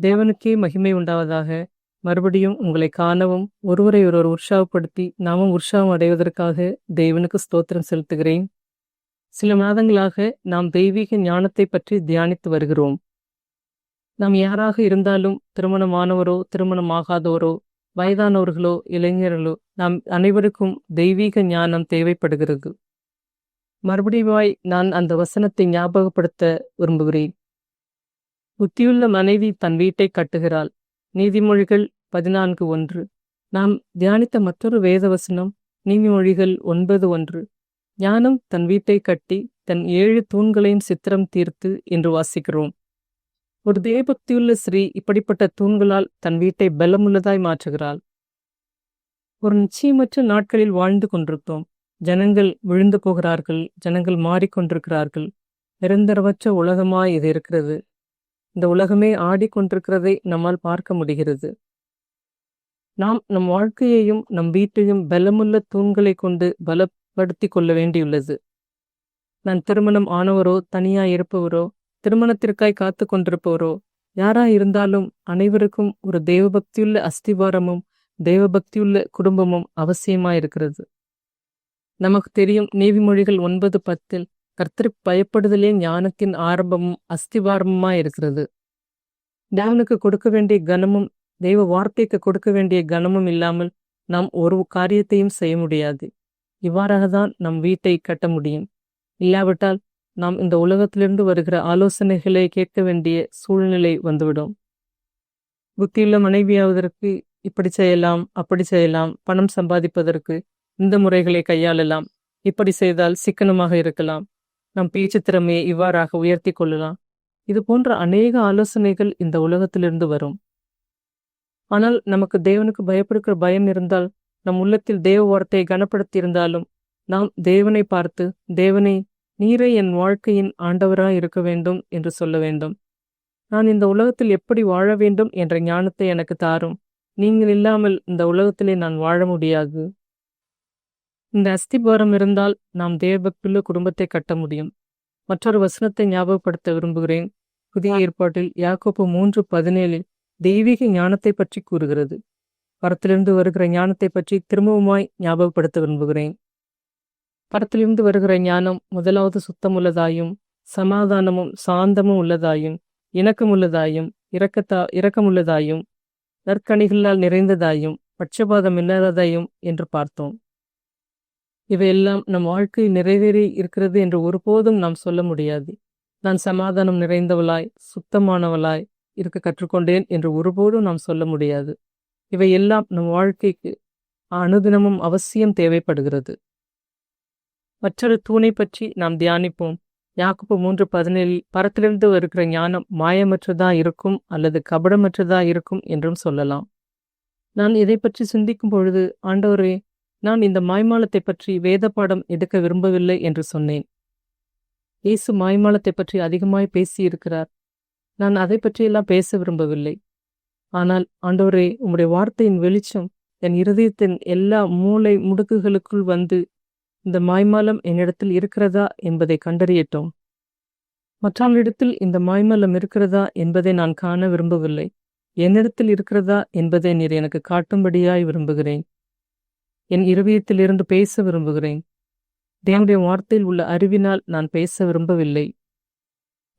தேவனுக்கே மகிமை உண்டாவதாக மறுபடியும் உங்களை காணவும் ஒருவரை ஒருவர் உற்சாகப்படுத்தி நாமும் உற்சாகம் அடைவதற்காக தேவனுக்கு ஸ்தோத்திரம் செலுத்துகிறேன். சில மாதங்களாக நாம் தெய்வீக ஞானத்தை பற்றி தியானித்து வருகிறோம். நாம் யாராக இருந்தாலும் திருமணமானவரோ திருமணமாகாதவரோ வயதானவர்களோ இளைஞர்களோ நாம் அனைவருக்கும் தெய்வீக ஞானம் தேவைப்படுகிறது. மறுபடியும் நான் அந்த வசனத்தை ஞாபகப்படுத்த விரும்புகிறேன். புத்தியுள்ள மனைவி தன் வீட்டை கட்டுகிறாள். நீதிமொழிகள் பதினான்கு ஒன்று. நாம் தியானித்த மற்றொரு வேதவசனம் நீதிமொழிகள் ஒன்பது ஒன்று. ஞானம் தன் வீட்டை கட்டி தன் ஏழு தூண்களையும் சித்திரம் தீர்த்து என்று வாசிக்கிறோம். ஒரு தேவபக்தியுள்ள ஸ்ரீ இப்படிப்பட்ட தூண்களால் தன் வீட்டை பலமுள்ளதாய் மாற்றுகிறாள். ஒரு நிச்சயமற்ற நாட்களில் வாழ்ந்து கொண்டிருக்கிறோம் ஜனங்கள் விழுந்து போகிறார்கள் ஜனங்கள் மாறிக்கொண்டிருக்கிறார்கள். நிரந்தரமற்ற உலகமாய் இது இருக்கிறது. இந்த உலகமே ஆடிக்கொண்டிருக்கிறதை நம்மால் பார்க்க முடிகிறது. நாம் நம் வாழ்க்கையையும் நம் வீட்டையும் பலமுள்ள தூண்களை கொண்டு பலப்படுத்தி கொள்ள வேண்டியுள்ளது. நான் திருமணம் ஆனவரோ தனியா இருப்பவரோ திருமணத்திற்காய் காத்து கொண்டிருப்பவரோ யாரா இருந்தாலும் அனைவருக்கும் ஒரு தெய்வபக்தியுள்ள அஸ்திவாரமும் தெய்வபக்தியுள்ள குடும்பமும் அவசியமா இருக்கிறது நமக்கு தெரியும் நீதிமொழிகள் ஒன்பது பத்தில் கர்த்தர் பயப்படுதலே ஞானத்தின் ஆரம்பமும் அஸ்திவாரமுமா இருக்கிறது. தேவனுக்கு கொடுக்க வேண்டிய கனமும் தெய்வ வார்த்தைக்கு கொடுக்க வேண்டிய கனமும் இல்லாமல் நாம் ஒரு காரியத்தையும் செய்ய முடியாது. இவ்வாறாக தான் நம் வீட்டை கட்ட முடியும். இல்லாவிட்டால் நாம் இந்த உலகத்திலிருந்து வருகிற ஆலோசனைகளை கேட்க வேண்டிய சூழ்நிலை வந்துவிடும். புத்தியுள்ள மனைவியாவதற்கு இப்படி செய்யலாம் அப்படி செய்யலாம் பணம் சம்பாதிப்பதற்கு இந்த முறைகளை கையாளலாம். இப்படி செய்தால் சிக்கனமாக இருக்கலாம். நம் பேச்சு திறமையை இவ்வாறாக உயர்த்தி கொள்ளலாம். இது போன்ற அநேக ஆலோசனைகள் இந்த உலகத்திலிருந்து வரும். ஆனால் நமக்கு தேவனுக்கு பயப்படுகிற பயம் இருந்தால் நம் உள்ளத்தில் தேவ வார்த்தையை கனப்படுத்தியிருந்தாலும் நாம் தேவனை பார்த்து தேவனை நீரே என் வாழ்க்கையின் ஆண்டவராய் இருக்க வேண்டும் என்று சொல்ல வேண்டும். நான் இந்த உலகத்தில் எப்படி வாழ வேண்டும் என்ற ஞானத்தை எனக்கு தாரும். நீங்கள் இல்லாமல் இந்த உலகத்திலே நான் வாழ முடியாது. இந்த அஸ்திபாரம் இருந்தால் நாம் தேவபக்தியுள்ள குடும்பத்தை கட்ட முடியும். மற்றொரு வசனத்தை ஞாபகப்படுத்த விரும்புகிறேன். புதிய ஏற்பாட்டில் யாக்கோப்பு மூன்று பதினேழில் தெய்வீக ஞானத்தை பற்றி கூறுகிறது. பரத்திலிருந்து வருகிற ஞானத்தை பற்றி திரும்பவுமாய் ஞாபகப்படுத்த விரும்புகிறேன். பரத்திலிருந்து வருகிற ஞானம் முதலாவது சுத்தம் உள்ளதாயும் சமாதானமும் சாந்தமும் உள்ளதாயும் இணக்கம் உள்ளதாயும் இரக்கத்தா இரக்கமுள்ளதாயும் நற்கணிகளால் நிறைந்ததாயும் பட்சபாதம் இல்லாததாயும் என்று பார்த்தோம். இவையெல்லாம் நம் வாழ்க்கை நிறைவேறி இருக்கிறது என்று ஒருபோதும் நாம் சொல்ல முடியாது. நான் சமாதானம் நிறைந்தவளாய் சுத்தமானவளாய் இருக்க கற்றுக்கொண்டேன் என்று ஒருபோதும் நாம் சொல்ல முடியாது. இவையெல்லாம் நம் வாழ்க்கைக்கு அனுதினமும் அவசியம் தேவைப்படுகிறது. மற்றொரு தூணை பற்றி நாம் தியானிப்போம். யாக்குப்பு மூன்று பதினேழில் பரத்திலிருந்து வருகிற ஞானம் மாயமற்றதா இருக்கும் அல்லது கபடமற்றதா இருக்கும் என்றும் சொல்லலாம். நான் இதை பற்றி சிந்திக்கும் பொழுது ஆண்டவரே நான் இந்த மாய்மாலத்தை பற்றி வேத பாடம் எடுக்க விரும்பவில்லை என்று சொன்னேன். இயேசு மாய்மாலத்தை பற்றி அதிகமாய் பேசியிருக்கிறார். நான் அதை பற்றியெல்லாம் பேச விரும்பவில்லை. ஆனால் ஆண்டவரே உம்முடைய வார்த்தையின் வெளிச்சம் என் இருதயத்தின் எல்லா மூளை முடுக்குகளுக்குள் வந்து இந்த மாய்மாலம் என்னிடத்தில் இருக்கிறதா என்பதை கண்டறியட்டோம். மற்றவர்களிடத்தில் இந்த மாய்மாலம் இருக்கிறதா என்பதை நான் காண விரும்பவில்லை. என்னிடத்தில் இருக்கிறதா என்பதை நீர் எனக்கு காட்டும்படியாய் விரும்புகிறேன். என் இருதயத்திலிருந்து பேச விரும்புகிறேன். தேவனுடைய வார்த்தையில் உள்ள அறிவினால் நான் பேச விரும்பவில்லை.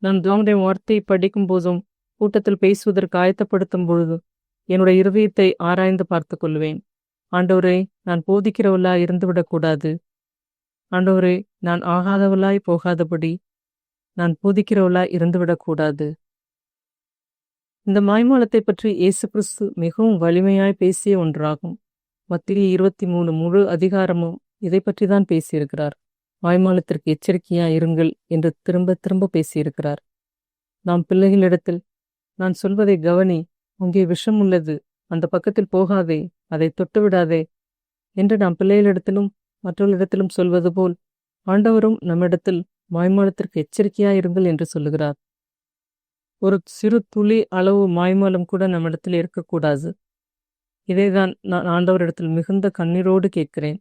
நான் தேவனுடைய வார்த்தையை படிக்கும் போதும் கூட்டத்தில் பேசுவதற்கு ஆயத்தப்படுத்தும் பொழுது என்னுடைய இருதயத்தை ஆராய்ந்து பார்த்து கொள்வேன். ஆண்டவரே நான் போதிக்கிறவளாய் இருந்துவிடக்கூடாது ஆண்டவரே நான் ஆகாதவளாய் போகாதபடி நான் போதிக்கிறவளாய் இருந்துவிடக்கூடாது இந்த மாய்மாலத்தை பற்றி இயேசு கிறிஸ்து மிகவும் வலிமையாய் பேசிய ஒன்றாகும். மத்திய இருபத்தி மூணு முழு அதிகாரமும் இதை பற்றி தான் பேசியிருக்கிறார். மாய்மாலத்திற்கு எச்சரிக்கையா இருங்கள் என்று திரும்ப திரும்ப பேசியிருக்கிறார். நாம் பிள்ளைகளிடத்தில் நான் சொல்வதை கவனி அங்கே விஷம் உள்ளது அந்த பக்கத்தில் போகாதே அதை தொட்டுவிடாதே என்று நாம் பிள்ளைகளிடத்திலும் மற்றவர்களிடத்திலும் சொல்வது போல் ஆண்டவரும் நம்மிடத்தில் மாய்மாலத்திற்கு எச்சரிக்கையா இருங்கள் என்று சொல்லுகிறார். ஒரு சிறு துளி அளவு மாய்மாலம் கூட நம்மிடத்தில் இருக்கக்கூடாது. இதைதான் நான் ஆண்டவரிடத்தில் மிகுந்த கண்ணீரோடு கேட்கிறேன்.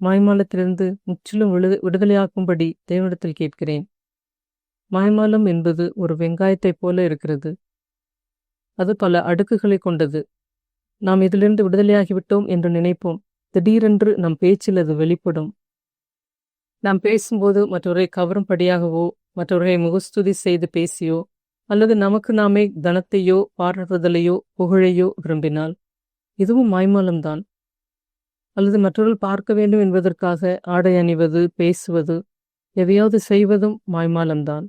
மாய்மாலத்திலிருந்து முற்றிலும் விடு விடுதலையாக்கும்படி தேவனிடத்தில் கேட்கிறேன். மாய்மாலம் என்பது ஒரு வெங்காயத்தைப் போல இருக்கிறது. அது பல அடுக்குகளை கொண்டது. நாம் இதிலிருந்து விடுதலையாகிவிட்டோம் என்று நினைப்போம். திடீரென்று நம் பேச்சில் அது வெளிப்படும். நாம் பேசும்போது மற்றவரை கவரும்படியாகவோ மற்றவர்களை முகஸ்துதி செய்து பேசியோ அல்லது நமக்கு நாமே தனத்தையோ பாராட்டுதலையோ புகழையோ விரும்பினால் இதுவும் மாய்மாலம்தான். அல்லது மற்றவர்கள் பார்க்க வேண்டும் என்பதற்காக ஆடை அணிவது பேசுவது எதையாவது செய்வதும் மாய்மாலம்தான்.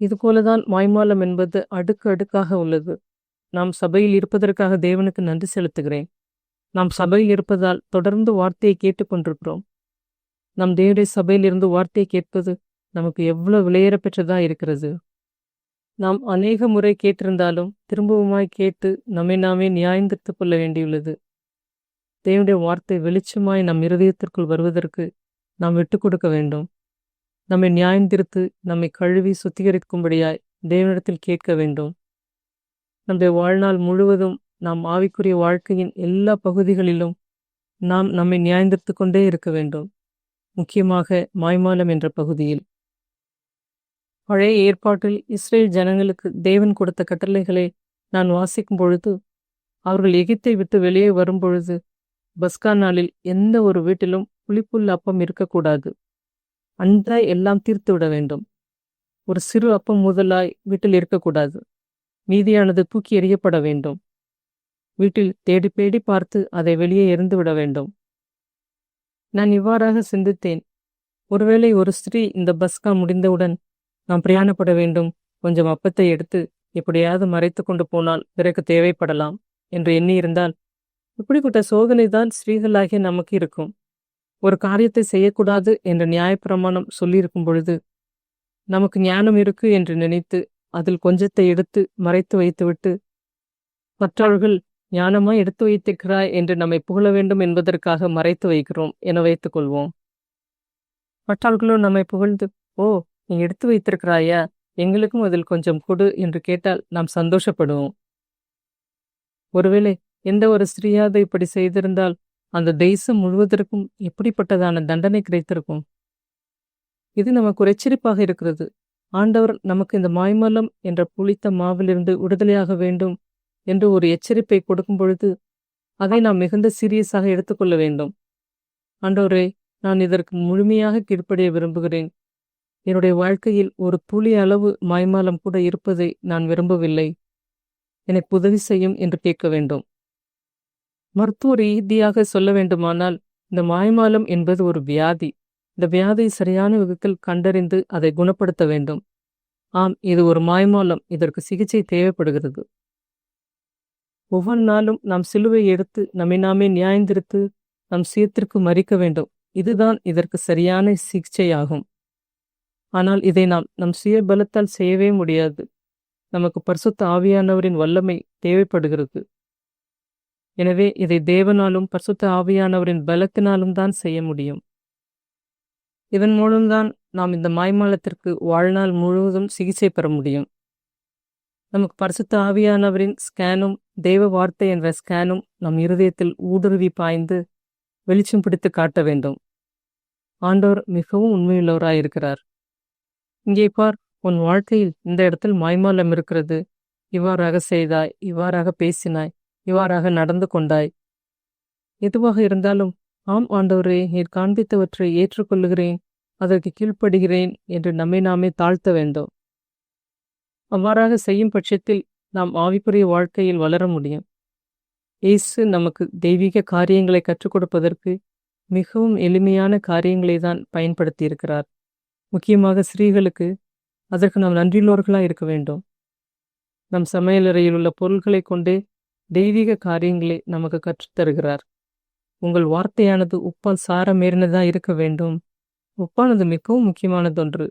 இதுபோலதான் மாய்மாலம் என்பது அடுக்கு அடுக்காக உள்ளது. நாம் சபையில் இருப்பதற்காக தேவனுக்கு நன்றி செலுத்துகிறேன். நாம் சபையில் இருப்பதால் தொடர்ந்து வார்த்தையை கேட்டுக்கொண்டிருக்கிறோம் நம் தேவடைய சபையில் இருந்து வார்த்தையை கேட்பது நமக்கு எவ்வளவு விலையேற பெற்றதா இருக்கிறது? நாம் அநேக முறை கேட்டிருந்தாலும் திரும்பவுமாய் கேட்டு நம்மை நாமே நியாயந்திருத்துக் கொள்ள வேண்டியுள்ளது. தேவனுடைய வார்த்தை வெளிச்சமாய் நம் இருதயத்திற்குள் வருவதற்கு நாம் விட்டுக் கொடுக்க வேண்டும். நம்மை நியாயந்திருத்து நம்மை கழுவி சுத்திகரிக்கும்படியாய் தேவனிடத்தில் கேட்க வேண்டும். நம்முடைய வாழ்நாள் முழுவதும் நாம் ஆவிக்குரிய வாழ்க்கையின் எல்லா பகுதிகளிலும் நாம் நம்மை நியாயந்திருத்து கொண்டே இருக்க வேண்டும். முக்கியமாக மாய்மாலம் என்ற பகுதியில். பழைய ஏற்பாட்டில் இஸ்ரேல் ஜனங்களுக்கு தேவன் கொடுத்த கட்டளைகளை நான் வாசிக்கும் பொழுது அவர்கள் எகிப்தை விட்டு வெளியே வரும்பொழுது பஸ்கா நாளில் எந்த ஒரு வீட்டிலும் புளிப்புள்ள அப்பம் இருக்கக்கூடாது. அன்றாய் எல்லாம் தீர்த்து விட வேண்டும். ஒரு சிறு அப்பம் முதலாய் வீட்டில் இருக்கக்கூடாது. மீதியானது தூக்கி எறியப்பட வேண்டும். வீட்டில் தேடி தேடி பார்த்து அதை வெளியே எறிந்து விட வேண்டும். நான் இவ்வாறாக சிந்தித்தேன். ஒருவேளை ஒரு ஸ்திரீ இந்த பஸ்கா முடிந்தவுடன் நாம் பிரயாணப்பட வேண்டும். கொஞ்சம் அப்பத்தை எடுத்து எப்படியாவது மறைத்து கொண்டு போனால் பிறகு தேவைப்படலாம் என்று எண்ணியிருந்தால் இப்படிப்பட்ட சோதனை தான் ஸ்ரீகளாகிய நமக்கு இருக்கும். ஒரு காரியத்தை செய்யக்கூடாது என்ற நியாயப்பிரமாணம் சொல்லியிருக்கும் பொழுது நமக்கு ஞானம் இருக்கு என்று நினைத்து அதில் கொஞ்சத்தை எடுத்து மறைத்து வைத்துவிட்டு மற்றவர்கள் ஞானமாய் எடுத்து வைத்திருக்கிறாய் என்று நம்மை புகழ வேண்டும் என்பதற்காக மறைத்து வைக்கிறோம் என வைத்துக் கொள்வோம். மற்றவர்களும் நம்மை புகழ்ந்து ஓ நீ எடுத்து வைத்திருக்கிறாயா? எங்களுக்கும் அதில் கொஞ்சம் கொடு என்று கேட்டால் நாம் சந்தோஷப்படுவோம். ஒருவேளை எந்த ஒரு ஸ்திரீயாவது இப்படி செய்திருந்தால் அந்த தேசம் முழுவதற்கும் எப்படிப்பட்டதான தண்டனை கிடைத்திருக்கும்? இது நமக்கு ஒரு எச்சரிப்பாக இருக்கிறது. ஆண்டவர் நமக்கு இந்த மாய்மலம் என்ற புளித்த மாவிலிருந்து விடுதலையாக வேண்டும் என்று ஒரு எச்சரிப்பை கொடுக்கும் பொழுது அதை நாம் மிகுந்த சீரியஸாக எடுத்துக்கொள்ள வேண்டும். ஆண்டவரே நான் இதற்கு முழுமையாக கீழ்ப்படிய விரும்புகிறேன். என்னுடைய வாழ்க்கையில் ஒரு துளி அளவு மாய்மாலம் கூட இருப்பதை நான் விரும்பவில்லை. எனக்கு உதவி செய்யும் என்று கேட்க வேண்டும். மருத்துவ ரீதியாக சொல்ல வேண்டுமானால் இந்த மாய்மாலம் என்பது ஒரு வியாதி. இந்த வியாதியை சரியான விதத்தில் கண்டறிந்து அதை குணப்படுத்த வேண்டும். ஆம் இது ஒரு மாய்மாலம். இதற்கு சிகிச்சை தேவைப்படுகிறது. ஒவ்வொரு நாளும் நாம் சிலுவை எடுத்து நம்மை நாமே நியாயந்திருத்து நம் சுயத்திற்கு மறிக்க வேண்டும். இதுதான் இதற்கு சரியான சிகிச்சையாகும். ஆனால் இதை நாம் நம் சுய பலத்தால் செய்யவே முடியாது. நமக்கு பரிசுத்த ஆவியானவரின் வல்லமை தேவைப்படுகிறது. எனவே இதை தேவனாலும் பரிசுத்த ஆவியானவரின் பலத்தினாலும் தான் செய்ய முடியும். இதன் மூலம்தான் நாம் இந்த மாய்மாலத்திற்கு வாழ்நாள் முழுவதும் சிகிச்சை பெற முடியும். நமக்கு பரிசுத்த ஆவியானவரின் ஸ்கேனும் தெய்வ வார்த்தை என்ற ஸ்கேனும் நம் இருதயத்தில் ஊடுருவி பாய்ந்து வெளிச்சம் பிடித்து காட்ட வேண்டும். ஆண்டோர் மிகவும் உண்மையுள்ளவராயிருக்கிறார். இங்கே பார் உன் வாழ்க்கையில் இந்த இடத்தில் மாய்மாலம் இருக்கிறது. இவ்வாறாக செய்தாய் இவ்வாறாக பேசினாய் இவ்வாறாக நடந்து கொண்டாய். எதுவாக இருந்தாலும் ஆம் ஆண்டவரே நீர் காண்பித்தவற்றை ஏற்றுக்கொள்ளுகிறேன் அதற்கு கீழ்ப்படுகிறேன் என்று நம்மை நாமே தாழ்த்த வேண்டும். அவ்வாறாக செய்யும் பட்சத்தில் நாம் ஆவிக்குரிய வாழ்க்கையில் வளர முடியும். இயேசு நமக்கு தெய்வீக காரியங்களை கற்றுக் கொடுப்பதற்கு மிகவும் எளிமையான காரியங்களை தான் பயன்படுத்தியிருக்கிறார். முக்கியமாக ஸ்ரீகளுக்கு அதற்கு நாம் நன்றியுள்ளவர்களாக இருக்க வேண்டும். நம் சமையலறையில் உள்ள பொருள்களை கொண்டே தெய்வீக காரியங்களை நமக்கு கற்றுத்தருகிறார் உங்கள் வார்த்தையானது உப்பால் சாரமேறினதாக இருக்க வேண்டும். உப்பானது மிகவும் முக்கியமானதொன்று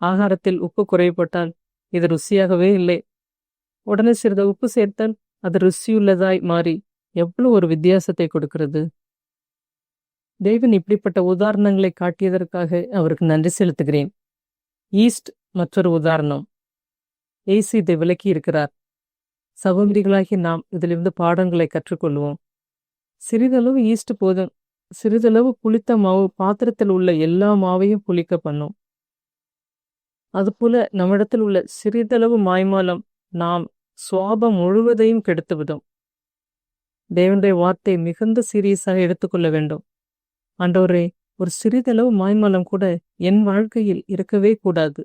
ஆகாரத்தில் உப்பு குறைபட்டால் இது ருசியாகவே இல்லை. உடனே சிறிது உப்பு சேர்த்தால் அது ருசியுள்ளதாய் மாறி எவ்வளவு ஒரு வித்தியாசத்தை கொடுக்கிறது? தேவன் இப்படிப்பட்ட உதாரணங்களை காட்டியதற்காக அவருக்கு நன்றி செலுத்துகிறேன். ஈஸ்ட் மற்றொரு உதாரணம். ஏசி இதை விளக்கி இருக்கிறார். சகோதரிகளாகி நாம் இதிலிருந்து பாடங்களை கற்றுக்கொள்வோம். சிறிதளவு ஈஸ்ட் போதும். சிறிதளவு புளித்த மாவு பாத்திரத்தில் உள்ள எல்லா மாவையும் புளிக்க பண்ணும். அதுபோல நம்மிடத்தில் உள்ள சிறிதளவு மாய்மாலம் நாம் சுவாபம் முழுவதையும் கெடுத்துவிடும். தேவனுடைய வார்த்தை மிகுந்த சீரியஸாக எடுத்துக்கொள்ள வேண்டும். ஆண்டோரே ஒரு சிறிதளவு மாய்மலம் கூட என் வாழ்க்கையில் இருக்கவே கூடாது.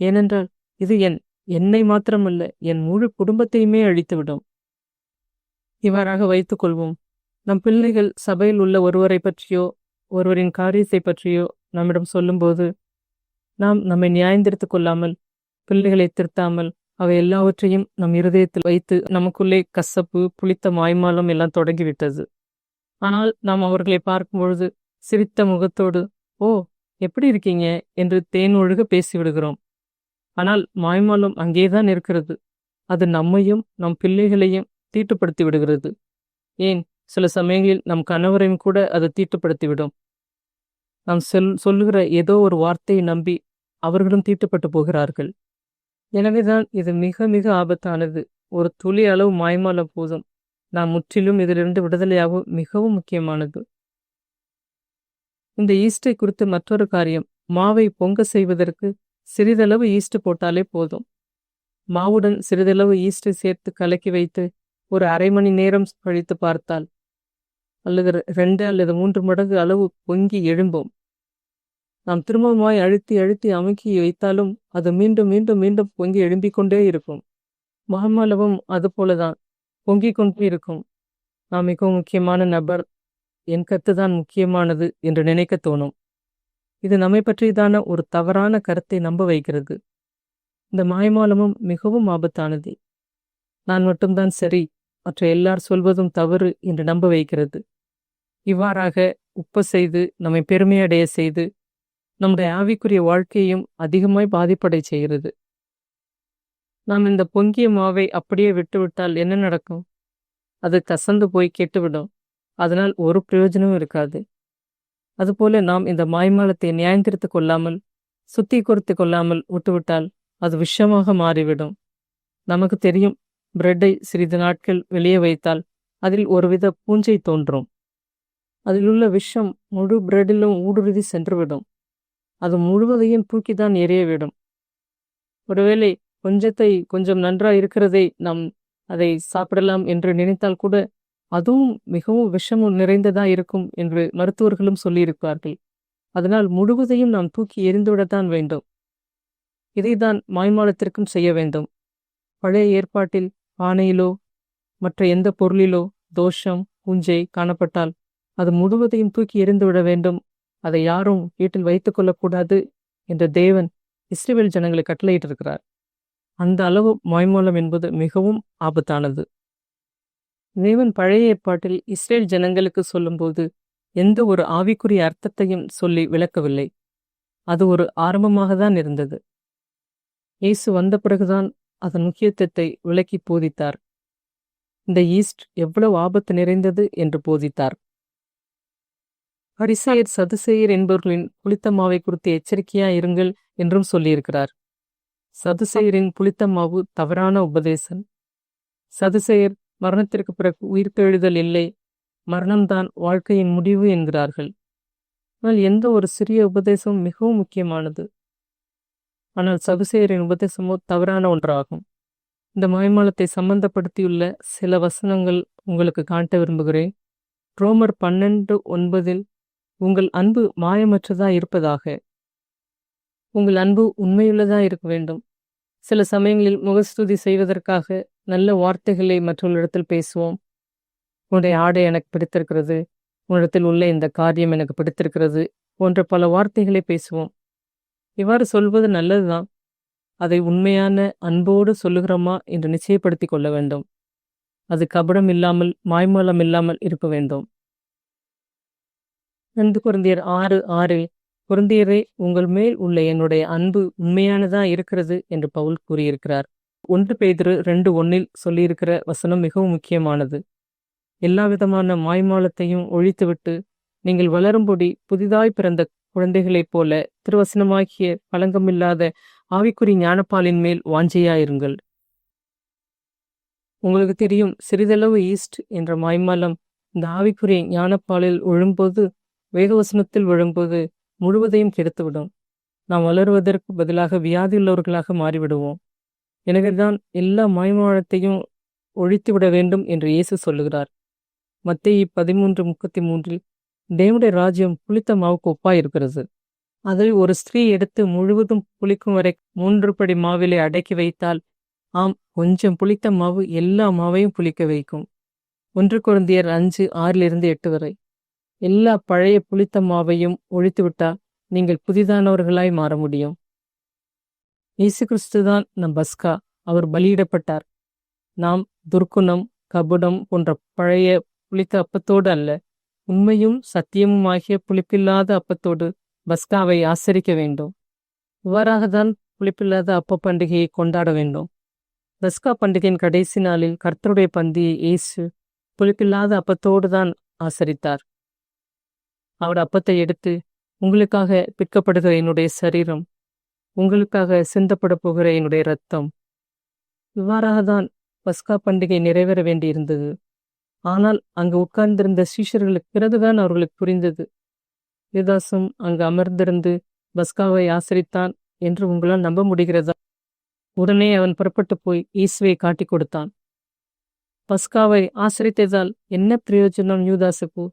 ஏனென்றால் இது என் என்னை மாத்திரமல்ல என் முழு குடும்பத்தையுமே அழித்துவிடும். இவ்வாறாக வைத்துக் கொள்வோம் நம் பிள்ளைகள் சபையில் உள்ள ஒருவரை பற்றியோ ஒருவரின் காரியத்தை பற்றியோ நம்மிடம் சொல்லும்போது நாம் நம்மை நியாயந்திருத்துக் கொள்ளாமல் பிள்ளைகளை திருத்தாமல் அவை எல்லாவற்றையும் நம் இருதயத்தில் வைத்து நமக்குள்ளே கசப்பு புளித்த மாய்மாலம் எல்லாம் தொடங்கிவிட்டது. ஆனால் நாம் அவர்களை பார்க்கும் பொழுது சிரித்த முகத்தோடு ஓ எப்படி இருக்கீங்க? என்று தேன் ஒழுக பேசிவிடுகிறோம். ஆனால் மாய்மாலம் அங்கேதான் இருக்கிறது. அது நம்மையும் நம் பிள்ளைகளையும் தீட்டுப்படுத்தி விடுகிறது ஏன்? சில சமயங்களில் நம் கணவரையும் கூட அது தீட்டுப்படுத்திவிடும். நாம் சொல் சொல்லுகிற ஏதோ ஒரு வார்த்தையை நம்பி அவர்களும் தீட்டுப்பட்டு போகிறார்கள். எனவேதான் இது மிக மிக ஆபத்தானது. ஒரு துளி அளவு மாய்மாலம் போதும். நாம் முற்றிலும் இதிலிருந்து விடுதலையாகவும் மிகவும் முக்கியமானது. இந்த ஈஸ்டை குறித்து மற்றொரு காரியம் மாவை பொங்க செய்வதற்கு சிறிதளவு ஈஸ்ட் போட்டாலே போதும். மாவுடன் சிறிதளவு ஈஸ்டை சேர்த்து கலக்கி வைத்து ஒரு அரை மணி நேரம் கழித்து பார்த்தால் அல்லது ரெண்டு அல்லது மூன்று மடங்கு அளவு பொங்கி எழும்பும். நாம் திரும்பமாய் அழுத்தி அழுத்தி அமுக்கி வைத்தாலும் அது மீண்டும் மீண்டும் மீண்டும் பொங்கி எழும்பிக் கொண்டே இருக்கும். மகமளவும் அதுபோலதான் பொங்கிக் கொண்டு இருக்கும் நான் மிகவும் முக்கியமான நபர். என் கருத்து தான் முக்கியமானது என்று நினைக்க தோணும். இது நம்மை பற்றியதான ஒரு தவறான கருத்தை நம்ப வைக்கிறது. இந்த மாயமாலமும் மிகவும் ஆபத்தானது. நான் மட்டும்தான் சரி மற்ற எல்லார் சொல்வதும் தவறு என்று நம்ப வைக்கிறது. இவ்வாறாக உப்ப செய்து நம்மை பெருமையடைய செய்து நம்முடைய ஆவிக்குரிய வாழ்க்கையையும் அதிகமாய் பாதிப்படை செய்கிறது. நாம் இந்த பொங்கிய மாவை அப்படியே விட்டுவிட்டால் என்ன நடக்கும்? அது கசந்து போய் கெட்டுவிடும். அதனால் ஒரு பிரயோஜனமும் இருக்காது. அதுபோல நாம் இந்த மாய்மாலத்தை நியாயந்திருத்து கொள்ளாமல் சுத்தி குறித்து கொள்ளாமல் விட்டுவிட்டால் அது விஷமாக மாறிவிடும். நமக்கு தெரியும் பிரெட்டை சிறிது நாட்கள் வெளியே வைத்தால் அதில் ஒருவித பூஞ்சை தோன்றும். அதிலுள்ள விஷம் முழு பிரெட்டிலும் ஊடுருவி சென்றுவிடும். அது முழுவதையும் தூக்கிதான் எரியவிடும் ஒருவேளை கொஞ்சத்தை கொஞ்சம் நன்றா இருக்கிறதை நாம் அதை சாப்பிடலாம் என்று நினைத்தால் கூட அதுவும் மிகவும் விஷமும் நிறைந்ததா இருக்கும் என்று மருத்துவர்களும் சொல்லியிருப்பார்கள். அதனால் முழுவதையும் நாம் தூக்கி எரிந்துவிடத்தான் வேண்டும். இதைதான் மாய்மாலத்திற்கும் செய்ய வேண்டும். பழைய ஏற்பாட்டில் பானையிலோ மற்ற எந்த பொருளிலோ தோஷம் பூஞ்சை காணப்பட்டால் அது முழுவதையும் தூக்கி எறிந்துவிட வேண்டும். அதை யாரும் வீட்டில் வைத்துக் கொள்ளக்கூடாது என்ற தேவன் இஸ்ரேல் ஜனங்களை கட்டளையிட்டிருக்கிறார். அந்த அளவு மாய்மூலம் என்பது மிகவும் ஆபத்தானது. தேவன் பழைய ஏற்பாட்டில் இஸ்ரேல் ஜனங்களுக்கு சொல்லும்போது எந்த ஒரு ஆவிக்குரிய அர்த்தத்தையும் சொல்லி விளக்கவில்லை. அது ஒரு ஆரம்பமாக தான் இருந்தது. இயேசு வந்த பிறகுதான் அதன் முக்கியத்துவத்தை விளக்கி போதித்தார். இந்த ஈஸ்ட் எவ்வளவு ஆபத்து நிறைந்தது என்று போதித்தார். பரிசாயர் சதுசேயர் என்பவர்களின் புளித்த மாவை குறித்து எச்சரிக்கையா இருங்கள் என்றும் சொல்லியிருக்கிறார். சதுசேயரின் புளித்த மாவு தவறான உபதேசம். சதுசேயர் மரணத்திற்கு பிறகு உயிர்த்தெழுதல் இல்லை. மரணம்தான் வாழ்க்கையின் முடிவு என்கிறார்கள். ஆனால் எந்த ஒரு சிறிய உபதேசமும் மிகவும் முக்கியமானது. ஆனால் சதுசேயரின் உபதேசமோ தவறான ஒன்றாகும். இந்த மாய்மாலத்தை சம்பந்தப்படுத்தியுள்ள சில வசனங்கள் உங்களுக்கு காட்ட விரும்புகிறேன். ரோமர் பன்னெண்டு ஒன்பதில் உங்கள் அன்பு மாயமற்றதா இருப்பதாக? உங்கள் அன்பு உண்மையுள்ளதாக இருக்க வேண்டும். சில சமயங்களில் முகஸ்துதி செய்வதற்காக நல்ல வார்த்தைகளை மற்றவர்களிடத்தில் பேசுவோம். உன்னுடைய ஆடை எனக்கு பிடித்திருக்கிறது. உன்னிடத்தில் உள்ள இந்த காரியம் எனக்கு பிடித்திருக்கிறது போன்ற பல வார்த்தைகளை பேசுவோம். இவ்வாறு சொல்வது நல்லதுதான். அதை உண்மையான அன்போடு சொல்லுகிறோமா என்று நிச்சயப்படுத்திக் கொள்ள வேண்டும். அது கபடம் இல்லாமல் மாய்மூலம் இல்லாமல் இருக்க வேண்டும். நந்து குருந்தியர் ஆறு ஆறில் குருந்தியரே உங்கள் மேல் உள்ள என்னுடைய அன்பு உண்மையானதா இருக்கிறது என்று பவுல் கூறியிருக்கிறார். ஒன்று பெய்திரு ரெண்டு ஒன்னில் சொல்லியிருக்கிற வசனம் மிகவும் முக்கியமானது. எல்லா விதமான மாய்மாலத்தையும் ஒழித்துவிட்டு நீங்கள் வளரும்படி புதிதாய் பிறந்த குழந்தைகளைப் போல திருவசனமாகிய களங்கமில்லாத ஆவிக்குறி ஞானப்பாலின் மேல் வாஞ்சையாயிருங்கள். உங்களுக்கு தெரியும் சிறிதளவு ஈஸ்ட் என்ற மாய்மாலம் இந்த ஆவிக்குரிய ஞானப்பாலில் விழும்போது வேகவசனத்தில் விழும்போது முழுவதையும் கெடுத்துவிடும். நாம் வளருவதற்கு பதிலாக வியாதியுள்ளவர்களாக மாறிவிடுவோம். எனவேதான் எல்லா மாய்மாலத்தையும் ஒழித்துவிட வேண்டும் என்று இயேசு சொல்லுகிறார். மத்திய பதிமூன்று முப்பத்தி மூன்றில் தேவனுடைய ராஜ்யம் புளித்த மாவுக்கு ஒப்பாயிருக்கிறது. அதை ஒரு ஸ்திரீ எடுத்து முழுவதும் புளிக்கும் வரை மூன்று படி மாவிலே அடக்கி வைத்தால் ஆம் கொஞ்சம் புளித்த மாவு எல்லா மாவையும் புளிக்க வைக்கும். ஒன்று குழந்தையர் அஞ்சு ஆறிலிருந்து எட்டு வரை. எல்லா பழைய புளித்த மாவையும் ஒழித்துவிட்டால் நீங்கள் புதிதானவர்களாய் மாற முடியும். இயேசு கிறிஸ்து தான் நம் பஸ்கா அவர் பலியிடப்பட்டார். நாம் துர்க்குணம் கபடம் போன்ற பழைய புளித்த அப்பத்தோடு அல்ல உண்மையும் சத்தியமும் ஆகிய புளிப்பில்லாத அப்பத்தோடு பஸ்காவை ஆசரிக்க வேண்டும். இவ்வாறாக தான் புளிப்பில்லாத அப்ப பண்டிகையை கொண்டாட வேண்டும். பஸ்கா பண்டிகையின் கடைசி நாளில் கர்த்தருடைய பந்தியை இயேசு புளிப்பில்லாத அப்பத்தோடு தான் ஆசரித்தார். அவர் அப்பத்தை எடுத்து உங்களுக்காக பிற்கப்படுகிற என்னுடைய சரீரம் உங்களுக்காக சிந்தப்பட போகிற என்னுடைய ரத்தம் இவ்வாறாக தான் பஸ்கா பண்டிகை நிறைவேற வேண்டியிருந்தது. ஆனால் அங்கு உட்கார்ந்திருந்த சீஷர்களுக்கு பிறகுதான் அவர்களுக்கு புரிந்தது. யுதாசும் அங்கு அமர்ந்திருந்து பஸ்காவை ஆசிரித்தான் என்று உங்களால் நம்ப முடிகிறதா? உடனே அவன் புறப்பட்டு போய் இயேசுவை காட்டிக் கொடுத்தான். பஸ்காவை ஆசிரித்ததால் என்ன பிரயோஜனம் யூதாசுக்கு?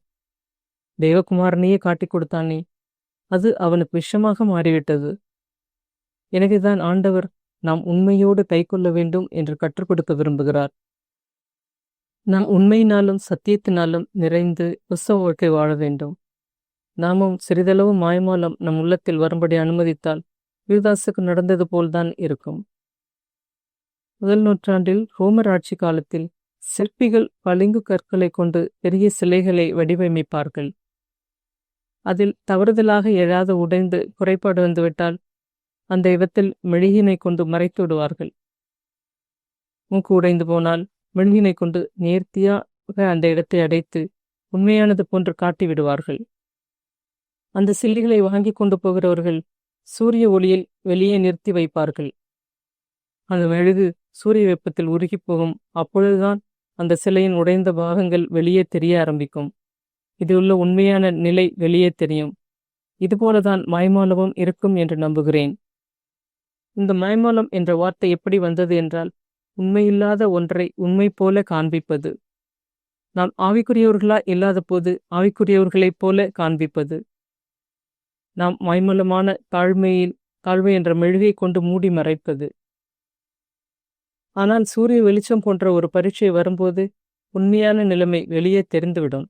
தேவகுமாரனையே காட்டிக் கொடுத்தானே? அது அவனுக்கு விஷமாக மாறிவிட்டது. எனவேதான் ஆண்டவர் நாம் உண்மையோடு கை கொள்ள வேண்டும் என்று கற்றுக் கொடுக்க விரும்புகிறார். நாம் உண்மையினாலும் சத்தியத்தினாலும் நிறைந்து உற்சவ வாழ்க்கை வாழ வேண்டும். நாமும் சிறிதளவு மாயமாலம் நம் உள்ளத்தில் வரும்படி அனுமதித்தால் யுவதாசுக்கு நடந்தது போல்தான் இருக்கும். முதல் நூற்றாண்டில் ரோமர் ஆட்சி காலத்தில் சிற்பிகள் பளிங்கு கற்களை கொண்டு பெரிய சிலைகளை வடிவமைப்பார்கள். அதில் தவறுதலாக எழாது உடைந்து குறைபாடு வந்துவிட்டால் அந்த இடத்தில் மெழுகினை கொண்டு மறைத்து விடுவார்கள். மூக்கு உடைந்து போனால் மெழுகினை கொண்டு நேர்த்தியாக அந்த இடத்தை அடைத்து உண்மையானது போன்று காட்டி விடுவார்கள். அந்த சில்லிகளை வாங்கி கொண்டு போகிறவர்கள் சூரிய ஒளியில் வெளியே நிறுத்தி வைப்பார்கள். அந்த மெழுகு சூரிய வெப்பத்தில் உருகி போகும் அப்பொழுதுதான் அந்த சிலையின் உடைந்த பாகங்கள் வெளியே தெரிய ஆரம்பிக்கும். இது உள்ள உண்மையான நிலை வெளியே தெரியும். இதுபோலதான் மாய்மாலமும் இருக்கும் என்று நம்புகிறேன். இந்த மாய்மாலம் என்ற வார்த்தை எப்படி வந்தது என்றால் உண்மையில்லாத ஒன்றை உண்மை போல காண்பிப்பது. நாம் ஆவிக்குரியவர்களா இல்லாத போது ஆவிக்குரியவர்களைப் போல காண்பிப்பது. நாம் மாய்மூலமான தாழ்மையில் தாழ்மை என்ற மெழுகை கொண்டு மூடி மறைப்பது. ஆனால் சூரிய வெளிச்சம் போன்ற ஒரு பரீட்சை வரும்போது உண்மையான நிலைமை வெளியே தெரிந்துவிடும்.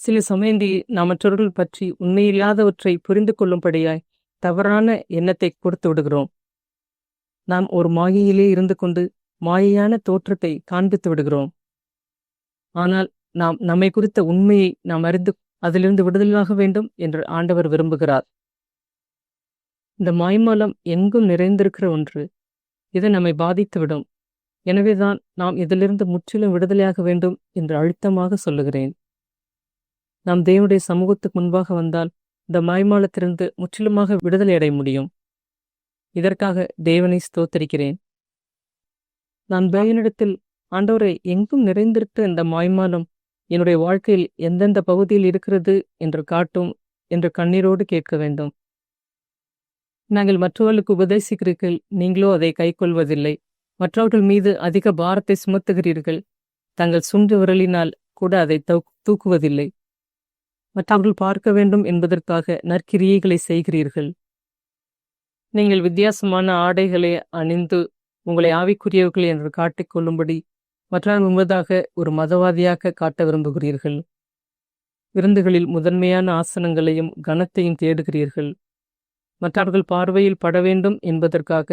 சில சமயந்தி நாம் மற்றவர்கள் பற்றி உண்மையில்லாதவற்றை புரிந்து கொள்ளும்படியாய் தவறான எண்ணத்தை கொடுத்து விடுகிறோம். நாம் ஒரு மாயையிலே இருந்து கொண்டு மாயையான தோற்றத்தை காண்பித்து விடுகிறோம். ஆனால் நாம் நம்மை குறித்த உண்மையை நாம் அறிந்து அதிலிருந்து விடுதலாக வேண்டும் என்று ஆண்டவர் விரும்புகிறார். இந்த மாய்மலம் எங்கும் நிறைந்திருக்கிற ஒன்று இது நம்மை பாதித்துவிடும். எனவேதான் நாம் இதிலிருந்து முற்றிலும் விடுதலையாக வேண்டும் என்று அழுத்தமாக சொல்லுகிறேன். நாம் தேவனுடைய சமூகத்துக்கு முன்பாக வந்தால் இந்த மாய்மாலத்திலிருந்து முற்றிலுமாக விடுதலை அடைய முடியும். இதற்காக தேவனை ஸ்தோத்தரிக்கிறேன். நான் தேவனிடத்தில் ஆண்டவரை எங்கும் நிறைந்திருக்கிற இந்த மாய்மாலம் என்னுடைய வாழ்க்கையில் எந்தெந்த பகுதியில் இருக்கிறது என்று காட்டும் என்று கண்ணீரோடு கேட்க வேண்டும். நாங்கள் மற்றவர்களுக்கு உபதேசிக்கிறீர்கள் நீங்களோ அதை கைக்கொள்வதில்லை. மற்றவர்கள் மீது அதிக பாரத்தை சுமத்துகிறீர்கள். தங்கள் சுண்டு விரலினால் கூட அதை தூக்குவதில்லை. மற்றவர்கள் பார்க்க வேண்டும் என்பதற்காக நற்கிரியைகளை செய்கிறீர்கள். நீங்கள் வித்தியாசமான ஆடைகளை அணிந்து உங்களை ஆவிக்குரியவர்கள் என்று காட்டிக்கொள்ளும்படி மற்றவர் முன்பதாக ஒரு மதவாதியாக காட்ட விரும்புகிறீர்கள். விருந்துகளில் முதன்மையான ஆசனங்களையும் கனத்தையும் தேடுகிறீர்கள். மற்றவர்கள் பார்வையில் பட வேண்டும் என்பதற்காக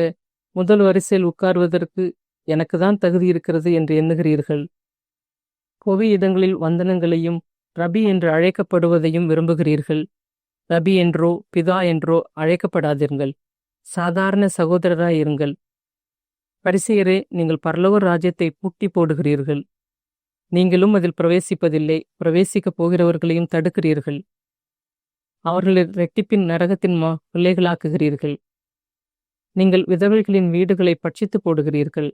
முதல் வரிசையில் உட்கார்வதற்கு எனக்கு தான் தகுதி இருக்கிறது என்று எண்ணுகிறீர்கள். பொது இடங்களில் வந்தனங்களையும் ரபி என்று அழைக்கப்படுவதையும் விரும்புகிறீர்கள். ரபி என்றோ பிதா என்றோ அழைக்கப்படாதீர்கள் சாதாரண சகோதரராய் இருங்கள். பரிசெயரே நீங்கள் பரலோக ராஜ்யத்தை பூட்டி போடுகிறீர்கள். நீங்களும் அதில் பிரவேசிப்பதில்லை பிரவேசிக்கப் போகிறவர்களையும் தடுக்கிறீர்கள். அவர்களை ரெட்டிப்பின் நரகத்தின் மா பிள்ளைகளாக்குகிறீர்கள். நீங்கள் விதவைகளின் வீடுகளை பட்சித்து போடுகிறீர்கள்.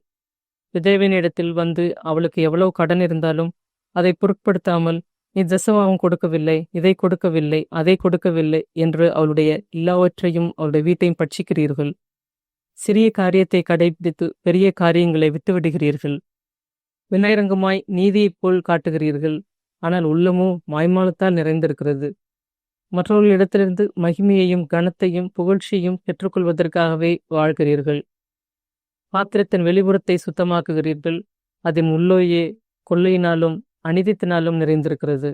விதவையினிடத்தில் வந்து அவளுக்கு எவ்வளவு கடன் இருந்தாலும் அதை பொருட்படுத்தாமல் நீ தசவாவும் கொடுக்கவில்லை இதை கொடுக்கவில்லை அதை கொடுக்கவில்லை என்று அவளுடைய எல்லாவற்றையும் அவளுடைய வீட்டையும் பட்சிக்கிறீர்கள். சிறிய காரியத்தை கடைபிடித்து பெரிய காரியங்களை விட்டுவிடுகிறீர்கள். வினயரங்கமாய் நீதியைப் போல் காட்டுகிறீர்கள். ஆனால் உள்ளமோ மாய்மாலத்தால் நிறைந்திருக்கிறது. மற்றவர்களிடத்திலிருந்து மகிமையையும் கனத்தையும் புகழ்ச்சியையும் பெற்றுக்கொள்வதற்காகவே வாழ்கிறீர்கள். பாத்திரத்தின் வெளிப்புறத்தை சுத்தமாக்குகிறீர்கள். அதன் உள்ளோயே கொள்ளையினாலும் அநீதித்தினாலும் நிறைந்திருக்கிறது.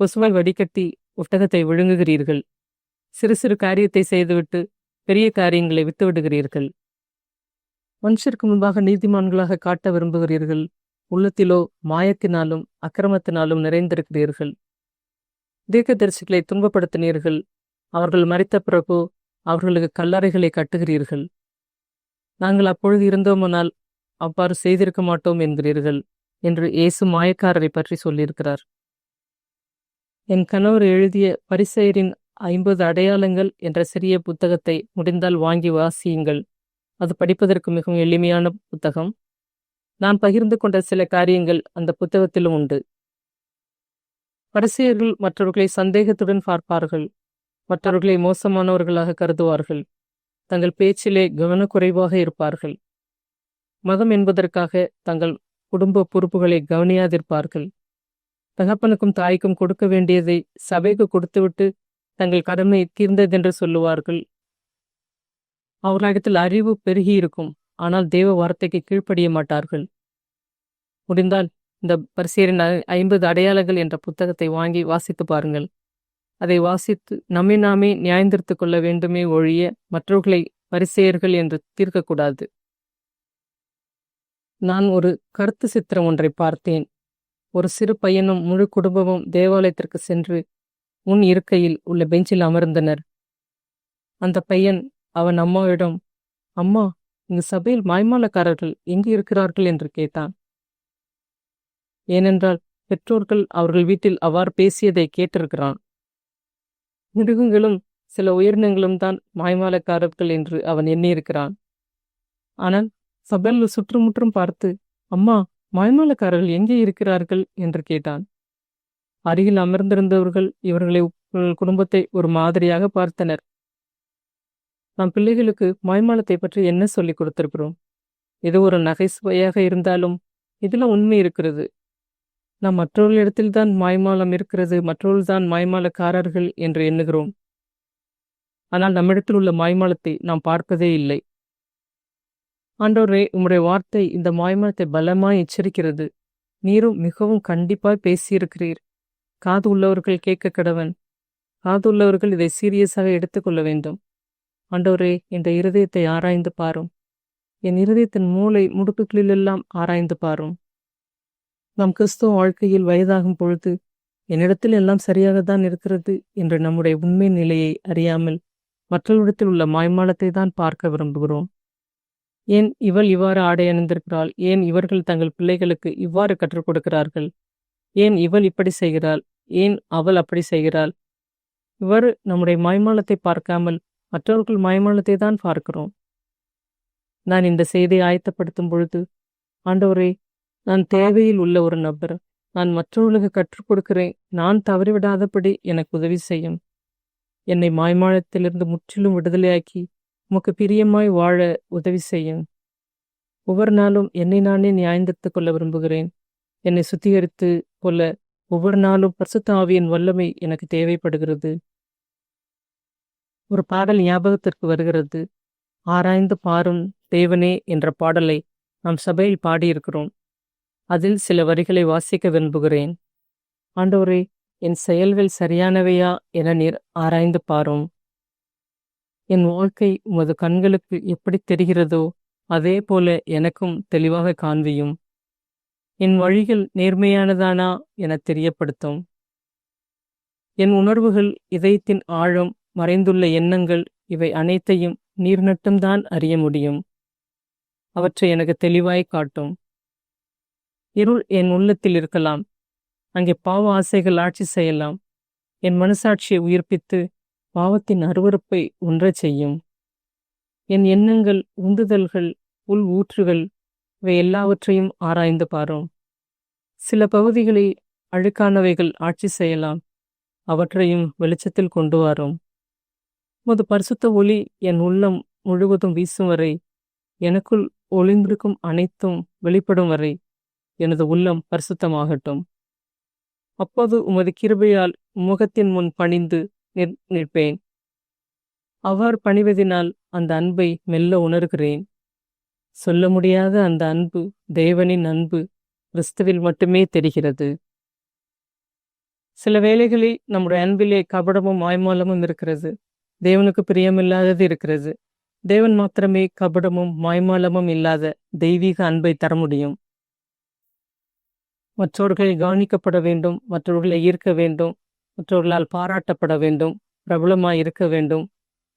கொசுவால் வடிகட்டி ஒட்டகத்தை விழுங்குகிறீர்கள். சிறு சிறு காரியத்தை செய்துவிட்டு பெரிய காரியங்களை விட்டுவிடுகிறீர்கள். மனுஷருக்கு முன்பாக நீதிமான்களாக காட்ட விரும்புகிறீர்கள். உள்ளத்திலோ மாயத்தினாலும் அக்கிரமத்தினாலும் நிறைந்திருக்கிறீர்கள். தீர்க்கதரிசிகளை துன்பப்படுத்தினீர்கள். அவர்கள் மறித்த பிறகு அவர்களுக்கு கல்லறைகளை கட்டுகிறீர்கள். நாங்கள் அப்பொழுது இருந்தோமானால் அவ்வாறு செய்திருக்க மாட்டோம் என்கிறீர்கள். என்று இயேசு மாயக்காரரை பற்றி சொல்லியிருக்கிறார். என் கணவர் எழுதிய பரிசெயரின் ஐம்பது அடையாளங்கள் என்ற சிறிய புத்தகத்தை முடிந்தால் வாங்கி வாசியுங்கள். அது படிப்பதற்கு மிகவும் எளிமையான புத்தகம். நான் பகிர்ந்து கொண்ட சில காரியங்கள் அந்த புத்தகத்திலும் உண்டு. பரிசெயர்கள் மற்றவர்களை சந்தேகத்துடன் பார்ப்பார்கள். மற்றவர்களை மோசமானவர்களாக கருதுவார்கள். தங்கள் பேச்சிலே கவனக்குறைவாக இருப்பார்கள். மதம் என்பதற்காக தங்கள் குடும்ப பொறுப்புகளை கவனியாதிருப்பார்கள். தகப்பனுக்கும் தாய்க்கும் கொடுக்க வேண்டியதை சபைக்கு கொடுத்துவிட்டு தங்கள் கடமை தீர்ந்ததென்று சொல்லுவார்கள். அவர்களிடத்தில் அறிவு பெருகியிருக்கும் ஆனால் தேவ வார்த்தைக்கு கீழ்ப்படிய மாட்டார்கள். முடிந்தால் இந்த பரிசேரின் ஐம்பது அடையாளங்கள் என்ற புத்தகத்தை வாங்கி வாசித்து பாருங்கள். அதை வாசித்து நம்மை நாமே நியாயந்திருத்து கொள்ள வேண்டுமே ஒழிய மற்றவர்களை பரிசெயர்கள் என்று தீர்க்கக்கூடாது. நான் ஒரு கருத்து சித்திரம் ஒன்றை பார்த்தேன். ஒரு சிறு பையனும் முழு குடும்பமும் தேவாலயத்திற்கு சென்று உன் இருக்கையில் உள்ள பெஞ்சில் அமர்ந்தனர். அந்த பையன் அவன் அம்மாவிடம் அம்மா இங்கு சபையில் மாய்மாலக்காரர்கள் எங்கு இருக்கிறார்கள்? என்று கேட்டான். ஏனென்றால் பெற்றோர்கள் அவர்கள் வீட்டில் அவ்வாறு பேசியதை கேட்டிருக்கிறான். மிருகங்களும் சில உயிரினங்களும் தான் மாய்மாலக்காரர்கள் என்று அவன் எண்ணியிருக்கிறான். ஆனால் சபையில் சுற்றுமுற்றும் பார்த்து அம்மா மாய்மாலக்காரர்கள் எங்கே இருக்கிறார்கள்? என்று கேட்டான். அருகில் அமர்ந்திருந்தவர்கள் இவர்களை குடும்பத்தை ஒரு மாதிரியாக பார்த்தனர். நம் பிள்ளைகளுக்கு மயமாலத்தை பற்றி என்ன சொல்லிக் கொடுத்திருக்கிறோம்? இது ஒரு நகைசுவையாக இருந்தாலும் இதில் உண்மை இருக்கிறது. நாம் மற்றொரு இடத்தில்தான் மாய்மாலம் இருக்கிறது மற்றொரு தான் மாய்மாலக்காரர்கள் என்று எண்ணுகிறோம். ஆனால் நம்மிடத்தில் உள்ள மாய்மாலத்தை நாம் பார்ப்பதே இல்லை. ஆண்டோரே உம்முடைய வார்த்தை இந்த மாய்மாலத்தை பலமாய் எச்சரிக்கிறது. நீரும் மிகவும் கண்டிப்பாய் பேசியிருக்கிறீர். காது உள்ளவர்கள் கேட்க கடவன். காது உள்ளவர்கள் இதை சீரியஸாக எடுத்துக்கொள்ள வேண்டும். ஆண்டோரே இந்த இருதயத்தை ஆராய்ந்து பாரும். என் இருதயத்தின் மூளை முடுக்குகளிலெல்லாம் ஆராய்ந்து பாரும். நம் கிறிஸ்துவ வாழ்க்கையில் வயதாகும் பொழுது என்னிடத்தில் எல்லாம் சரியாகத்தான் இருக்கிறது என்று நம்முடைய உண்மை நிலையை அறியாமல் மற்றவரிடத்தில் உள்ள மாய்மாலத்தை தான் பார்க்க விரும்புகிறோம். ஏன் இவள் இவ்வாறு ஆடை அணிந்திருக்கிறாள்? ஏன் இவர்கள் தங்கள் பிள்ளைகளுக்கு இவ்வாறு கற்றுக் கொடுக்கிறார்கள்? ஏன் இவள் இப்படி செய்கிறாள்? ஏன் அவள் அப்படி செய்கிறாள்? இவ்வாறு நம்முடைய மாய்மாலத்தை பார்க்காமல் மற்றவர்கள் மாய்மாலத்தை தான் பார்க்கிறோம். நான் இந்த செய்தியை ஆயத்தப்படுத்தும் பொழுது ஆண்டவரே நான் தேவையில் உள்ள ஒரு நபர். நான் மற்றவர்களுக்கு கற்றுக் கொடுக்கிறேன். நான் தவறிவிடாதபடி எனக்கு உதவி செய்யும். என்னை மாய்மாலத்திலிருந்து முற்றிலும் விடுதலையாக்கி உமக்கு பிரியமாய் வாழ உதவி செய்யும். ஒவ்வொரு நாளும் என்னை நானே நியாயந்தித்துக் கொள்ள விரும்புகிறேன். என்னை சுத்திகரித்து கொள்ள ஒவ்வொரு நாளும் பரிசுத்த ஆவியின் வல்லமை எனக்கு தேவைப்படுகிறது. ஒரு பாடல் ஞாபகத்திற்கு வருகிறது. ஆராய்ந்து பாரும் தேவனே என்ற பாடலை நாம் சபையில் பாடியிருக்கிறோம். அதில் சில வரிகளை வாசிக்க விரும்புகிறேன். ஆண்டோரே என் செயல்கள் சரியானவையா என நீர் ஆராய்ந்து பாரும். என் வாழ்க்கை உமது கண்களுக்கு எப்படி தெரிகிறதோ அதே போல எனக்கும் தெளிவாக காண்பியும். என் வழிகள் நேர்மையானதானா என தெரியப்படுத்தும். என் உணர்வுகள் இதயத்தின் ஆழம் மறைந்துள்ள எண்ணங்கள் இவை அனைத்தையும் நீர் நட்டும்தான் அறிய முடியும். அவற்றை எனக்கு தெளிவாய் காட்டும். இருள் என் உள்ளத்தில் இருக்கலாம். அங்கே பாவ ஆசைகள் ஆட்சி செய்யலாம். என் மனசாட்சியை உயிர்ப்பித்து பாவத்தின் அருவறுப்பை ஒன்றச் செய்யும். என் எண்ணங்கள் உந்துதல்கள் உள் ஊற்றுகள் இவை எல்லாவற்றையும் ஆராய்ந்து பாரும். சில பகுதிகளில் அழுக்கானவைகள் ஆட்சி செய்யலாம். அவற்றையும் வெளிச்சத்தில் கொண்டு வரும். முது பரிசுத்த ஒளி என் உள்ளம் முழுவதும் வீசும் வரை எனக்குள் ஒளிந்திருக்கும் அனைத்தும் வெளிப்படும் வரை எனது உள்ளம் பரிசுத்தமாகட்டும். அப்போது உமது கிருபையால் முகத்தின் முன் பணிந்து நிற்- நிற்பேன். அவ்வாறு பணிவதினால் அந்த அன்பை மெல்ல உணர்கிறேன். சொல்ல முடியாத அந்த அன்பு தேவனின் அன்பு கிறிஸ்துவில் மட்டுமே தெரிகிறது. சில வேளைகளில் நம்முடைய அன்பிலே கபடமும் மாய்மாலமும் இருக்கிறது. தேவனுக்கு பிரியமில்லாதது இருக்கிறது. தேவன் மாத்திரமே கபடமும் மாய்மாலமும் இல்லாத தெய்வீக அன்பை தர முடியும். மற்றவர்கள் கவனிக்கப்பட வேண்டும் மற்றவர்களை ஈர்க்க வேண்டும் மற்றவர்களால் பாராட்டப்பட வேண்டும் பிரபலமாய் இருக்க வேண்டும்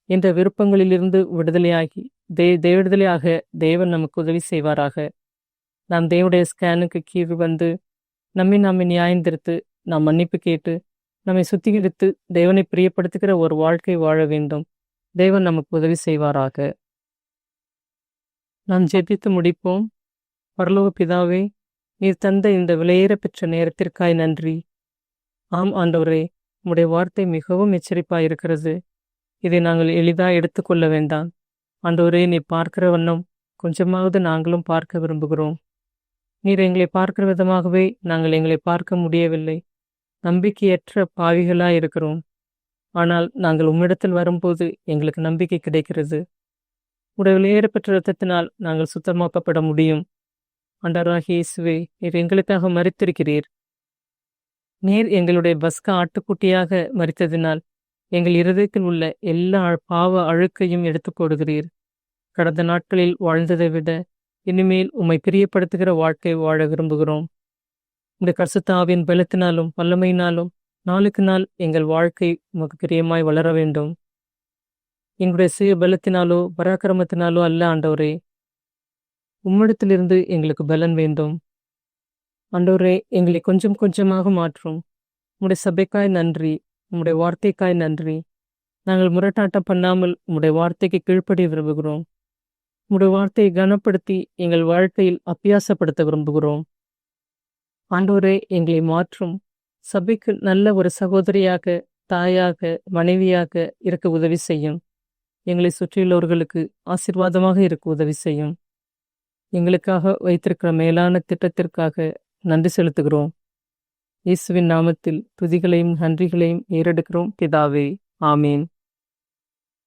என்ற விருப்பங்களிலிருந்து விடுதலையாகி தே தே- விடுதலையாக தேவன் நமக்கு உதவி செய்வாராக. நாம் தேவனுடைய ஸ்கேனுக்கு கீழ் வந்து நம்மை நாம் நியாயந்திருத்து நாம் மன்னிப்பு கேட்டு நம்மை சுத்திகரித்து தேவனை பிரியப்படுத்துகிற ஒரு வாழ்க்கை வாழ வேண்டும். தேவன் நமக்கு உதவி செய்வாராக. நாம் ஜெபித்து முடிப்போம். பரலோக பிதாவே நீர் தந்த இந்த விலையேற பெற்ற நேரத்திற்காய் நன்றி. ஆம் ஆண்டவரே உம்முடைய வார்த்தை மிகவும் எச்சரிப்பாக இருக்கிறது. இதை நாங்கள் எளிதாக எடுத்துக்கொள்ள வேண்டாம். ஆண்டவரே நீ பார்க்கிற வண்ணம் கொஞ்சமாவது நாங்களும் பார்க்க விரும்புகிறோம். நீர் எங்களை பார்க்கிற விதமாகவே நாங்கள் எங்களை பார்க்க முடியவில்லை. நம்பிக்கையற்ற பாவிகளாக இருக்கிறோம். ஆனால் நாங்கள் உம்மிடத்தில் வரும்போது எங்களுக்கு நம்பிக்கை கிடைக்கிறது. உடைய விலையேறப்பெற்ற ரத்தத்தினால் நாங்கள் சுத்தமாக்கப்பட முடியும். ஆண்டவராகிய இயேசுவே நீர் எங்களுக்காக மறித்திருக்கிறீர் நீர் எங்களுடைய பஸ்க ஆட்டுக்குட்டியாக மறித்ததினால் எங்கள் இருதயத்தில் உள்ள எல்லா அழ- பாவ அழுக்கையும் எடுத்து போடுகிறீர் கடந்த நாட்களில் வாழ்ந்ததை விட இனிமேல் உம்மை பிரியப்படுத்துகிற வாழ்க்கை வாழ விரும்புகிறோம். இந்த கர்சுத்தாவின் பலத்தினாலும் வல்லமையினாலும் நாளுக்கு நாள் எங்கள் வாழ்க்கை உமக்கு பிரியமாய் வளர வேண்டும். எங்களுடைய சுய பலத்தினாலோ பராக்கிரமத்தினாலோ அல்ல ஆண்டவரே. உம்மிடத்திலிருந்து எங்களுக்கு பலன் வேண்டும். அன்றோரே எங்களை கொஞ்சம் கொஞ்சமாக மாற்றும். உம்முடைய சபைக்காய் நன்றி உம்முடைய வார்த்தைக்காய் நன்றி. நாங்கள் முரட்டாட்டம் பண்ணாமல் உம்முடைய வார்த்தைக்கு கீழ்ப்படிய விரும்புகிறோம். உம்முடைய வார்த்தையை கனப்படுத்தி எங்கள் வாழ்க்கையில் அப்பியாசப்படுத்த விரும்புகிறோம். ஆண்டோரே எங்களை மாற்றும். சபைக்கு நல்ல ஒரு சகோதரியாக தாயாக மனைவியாக இருக்க உதவி செய்யும். எங்களை சுற்றியுள்ளவர்களுக்கு ஆசீர்வாதமாக இருக்க உதவி செய்யும். எங்களுக்காக வைத்திருக்கிற மேலான திட்டத்திற்காக நன்றி செலுத்துகிறோம். இயேசுவின் நாமத்தில் துதிகளையும் நன்றிகளையும் ஏறெடுக்கிறோம். பிதாவே ஆமேன்.